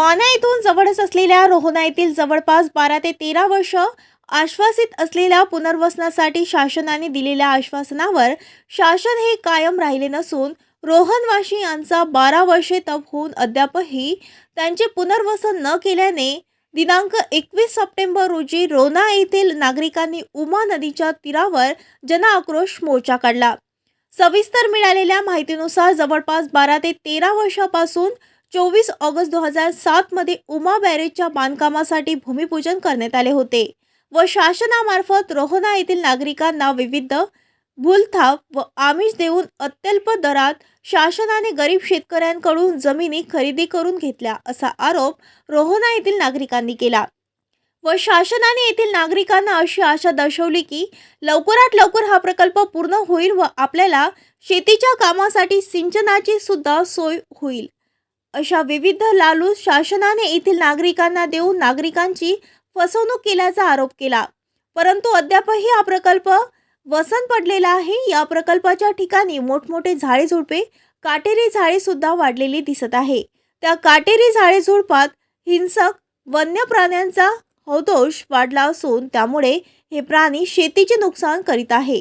माना येथून जवळच असलेल्या रोहना येथील जवळपास बारा ते तेरा वर्ष आश्वासित असलेल्या पुनर्वसनासाठी शासनाने दिलेल्या आश्वासनावर शासन हे कायम राहिले नसून रोहनवाशी यांचा बारा वर्षे तप होऊन अद्यापही त्यांचे पुनर्वसन न केल्याने दिनांक एकवीस सप्टेंबर रोजी रोना येथील नागरिकांनी उमा नदीच्या तीरावर जनआक्रोश मोर्चा काढला. सविस्तर मिळालेल्या माहितीनुसार जवळपास बारा ते तेरा वर्षापासून चोवीस ऑगस्ट दोन हजार सातमध्ये उमा बॅरेजच्या बांधकामासाठी भूमिपूजन करण्यात आले होते व शासनामार्फत रोहना येथील नागरिकांना विविध भूलथाप व आमिष देऊन अत्यल्प दरात शासनाने गरीब शेतकऱ्यांकडून जमिनी खरेदी करून घेतल्या असा आरोप रोहना येथील नागरिकांनी केला. व शासनाने येथील नागरिकांना अशी आशा दर्शवली की लवकरात लवकर हा प्रकल्प पूर्ण होईल व आपल्याला शेतीच्या कामासाठी सिंचनाची सुद्धा सोय होईल. अशा विविध लालू शासनाने येथील नागरिकांना देऊन नागरिकांची फसवणूक केल्याचा आरोप केला. परंतु अद्यापही हा प्रकल्प वसन पडलेला आहे. या प्रकल्पाच्या ठिकाणी मोठमोठे झाडे झुडपे काटेरी झाडे सुद्धा वाढलेली दिसत आहे. त्या काटेरी झाडे झुडपात हिंसक वन्य प्राण्यांचा हौदोष वाढला असून त्यामुळे हे प्राणी शेतीचे नुकसान करीत आहे.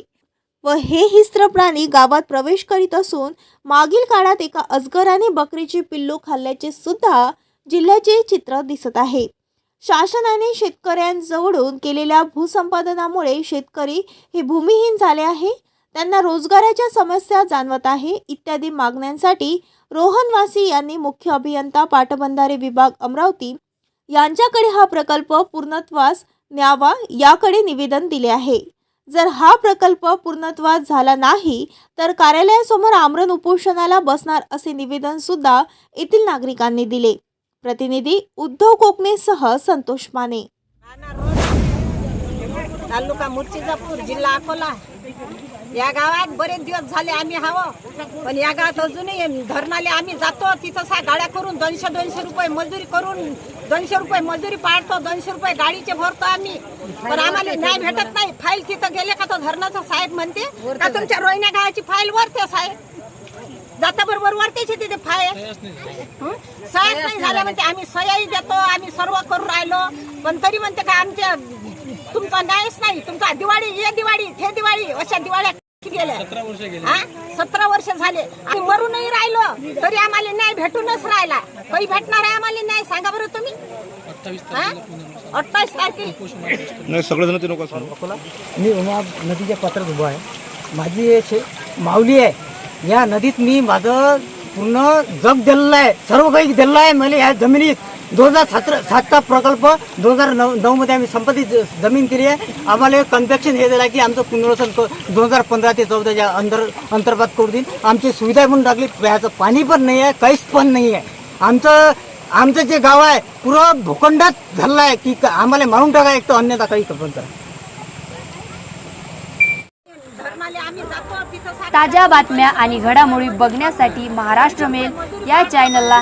व हे हिस्त्र प्राणी गावात प्रवेश करीत असून मागील काळात एका अजगराने बकरीचे पिल्लू खाल्ल्याचे सुद्धा जिल्ह्याचे चित्र दिसत आहे. शासनाने शेतकऱ्यांजवळून केलेल्या भूसंपादनामुळे शेतकरी हे भूमिहीन झाले आहे. त्यांना रोजगाराच्या समस्या जाणवत आहे. इत्यादी मागण्यांसाठी रोहनवासी यांनी मुख्य अभियंता पाटबंधारे विभाग अमरावती यांच्याकडे हा प्रकल्प पूर्णत्वास न्यावा याकडे निवेदन दिले आहे. जर हा प्रकल्प पूर्णत्वास झाला नाही तर कार्यालयासमोर आमरण उपोषणाला बसणार असे निवेदन सुद्धा येथील नागरिकांनी दिले. प्रतिनिधी उद्धव कोकणेसह संतोष माने. तालुका मुर्चिजापूर जिल्हा अकोला या गावात बरेच दिवस झाले आम्ही हवं. पण या गावात अजूनही धरणाले आम्ही जातो. तिथं सा गाड्या करून दोनशे दोनशे रुपये मजुरी करून दोनशे रुपये मजुरी पाडतो. दोनशे रुपये गाडीचे भरतो आम्ही. पण आम्हाला न्याय भेटत नाही. फाईल तिथं गेले का तो धरणाचा साहेब म्हणते का तुमच्या रोहिण्या गावाची फाईल वरते साहेब? जाता बरोबर वरतेच तिथे फाईल. हं? सह्याच नाही झाल्या म्हणते. आम्ही सह्याही देतो. आम्ही सर्व करून राहिलो. पण तरी म्हणते का आमच्या तुमचा न्यायच नाही. तुमचा दिवाळी ये दिवाळी हे दिवाळी अशा दिवाळ्या किती गेल्या? हा? सतरा वर्ष झाले. आम्ही मरूनही राहिलो तरी आम्हाला न्याय भेटूनच राहिला. काही भेटणार आहे आम्हाला न्याय? सांगा बरं तुम्ही? अठ्ठावीस तारखेला नाही सगळेजण ते मी उमा नदीच्या पात्रात उभा आहे. माझी माऊली आहे. या नदीत मी माझं पूर्ण जग दिलेलं आहे. सर्व काही दिलेलं आहे मला या जमिनीत. दोन हजार सतरा सातचा प्रकल्प दोन हजार नऊ नऊमध्ये आम्ही संपत्ती ज- जमीन केली आहे. आम्हाला कन्फेक्शन हे दिलं की आमचं पुनर्वसन दोन हजार पंधरा ते चौदाच्या अंतर अंतर्गत करू देईन आमची सुविधा पण टाकली. प्यायचं पाणी पण नाही आहे काहीच पण नाही आहे. आमचं आमचं जे गाव आहे पुरं भूखंडात झालं आहे की आम्हाला मारून टाका एक तर अन्यथा काही कल्पना करा. ताज्या बातम्या आणि घडामोडी बघण्यासाठी महाराष्ट्र मेल या चॅनलला